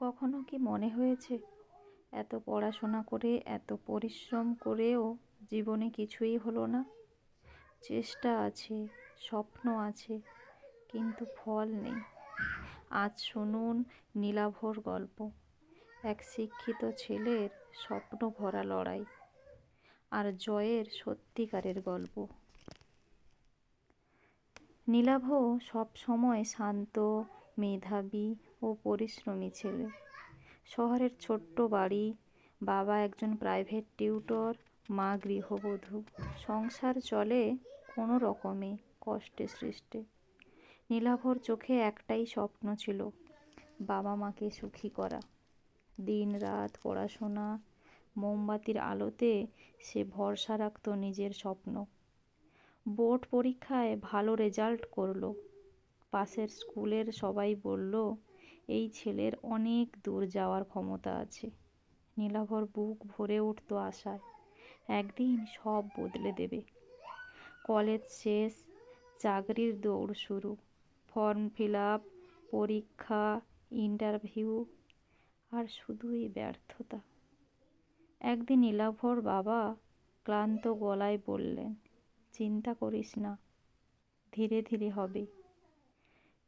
কখনো কি মনে হয়েছে? এত পড়াশোনা করে, এত পরিশ্রম করেও জীবনে কিছুই হলো না। চেষ্টা আছে, স্বপ্ন আছে, কিন্তু ফল নেই। আজ শুনুন নীলাভর গল্প। এক শিক্ষিত ছেলের স্বপ্ন ভরা লড়াই আর জয়ের সত্যিকারের গল্প। নীলাভ সব সময় শান্ত মেধাবী ও পরিশ্রমী ছেলে। শহরের ছোট্ট বাড়ি, বাবা একজন প্রাইভেট টিউটর মা গৃহবধূ। সংসার চলে কোনো রকমে কষ্টে সৃষ্টে। নীলাভর চোখে একটাই স্বপ্ন ছিল, বাবা মাকে সুখী করা। দিন রাত পড়াশোনা, মোমবাতির আলোতে সে ভরসা রাখত নিজের স্বপ্ন। বোর্ড পরীক্ষায় ভালো রেজাল্ট করল। পাশের স্কুলের সবাই বলল, এই ছেলের অনেক দূর যাওয়ার ক্ষমতা আছে। নীলাভর বুক ভরে উঠত আশায়। একদিন সব বদলে দেবে। কলেজ শেষ, চাকরির দৌড় শুরু, ফর্ম ফিল আপ পরীক্ষা, ইন্টারভিউ, আর শুধুই ব্যর্থতা। একদিন নীলাভর বাবা ক্লান্ত গলায় বললেন, চিন্তা করিস না, ধীরে ধীরে হবে।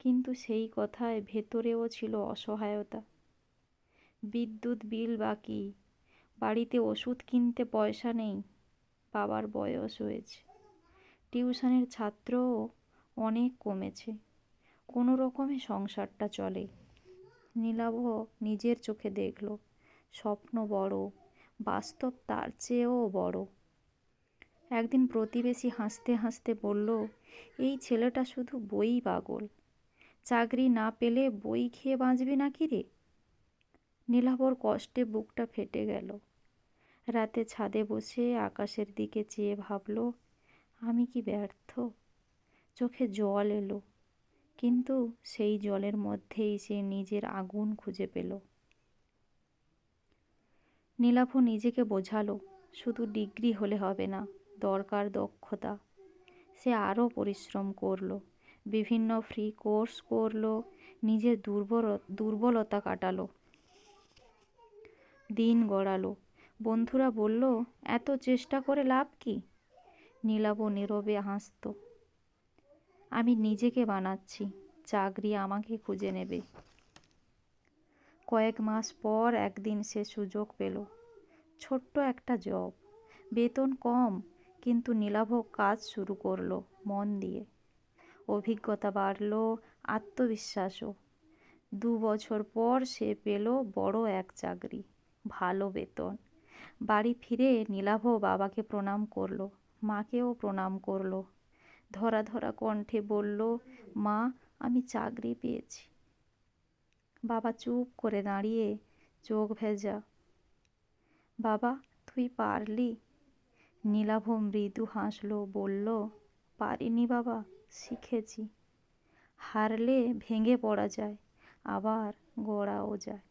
কিন্তু সেই কথায় ভেতরেও ছিল অসহায়তা। বিদ্যুৎ বিল বাকি, বাড়িতে ওষুধ কিনতে পয়সা নেই, বাবার বয়স হয়েছে। টিউশনের ছাত্রও অনেক কমেছে, কোনো রকমে সংসারটা চলে। নীলাভ নিজের চোখে দেখল, স্বপ্ন বড়, বাস্তব তার চেয়েও বড়। একদিন প্রতিবেশী হাসতে হাসতে বলল, এই ছেলেটা শুধু বই পাগল চাকরি না পেলে বই খেয়ে বাঁচবি নাকি রে? নীলাভর কষ্টে বুকটা ফেটে গেল। রাতে ছাদে বসে আকাশের দিকে চেয়ে ভাবল, আমি কি ব্যর্থ? চোখে জল এলো, কিন্তু সেই জলের মধ্যেই সে নিজের আগুন খুঁজে পেল। নীলাভ নিজেকে বোঝালো, শুধু ডিগ্রি হলে হবে না, দরকার দক্ষতা। সে আরও পরিশ্রম করল। বিভিন্ন ফ্রি কোর্স করল, নিজের দুর্বল দুর্বলতা কাটালো, দিন গড়ালো। বন্ধুরা বলল, এত চেষ্টা করে লাভ কি? নীলাভ নীরবে হাসত, আমি নিজেকে বানাচ্ছি, চাকরি আমাকে খুঁজে নেবে। কয়েক মাস পর একদিন সে সুযোগ পেল, ছোট্ট একটা জব বেতন কম, কিন্তু নীলাভ কাজ শুরু করল মন দিয়ে। অভিজ্ঞতা বাড়ল, আত্মবিশ্বাসও। দু বছর পর সে পেল বড় এক চাকরি, ভালো বেতন। বাড়ি ফিরে নীলাভ বাবাকে প্রণাম করল, মাকেও প্রণাম করল। ধরা ধরা কণ্ঠে বলল, মা, আমি চাকরি পেয়েছি। বাবা চুপ করে দাঁড়িয়ে চোখ ভেজা। বাবা, তুই পারলি? নীলাভ মৃদু হাসলো, বলল, পারিনি বাবা। শিখেছি। হারলে ভেঙে পড়া যায় আবার গড়াও যায়।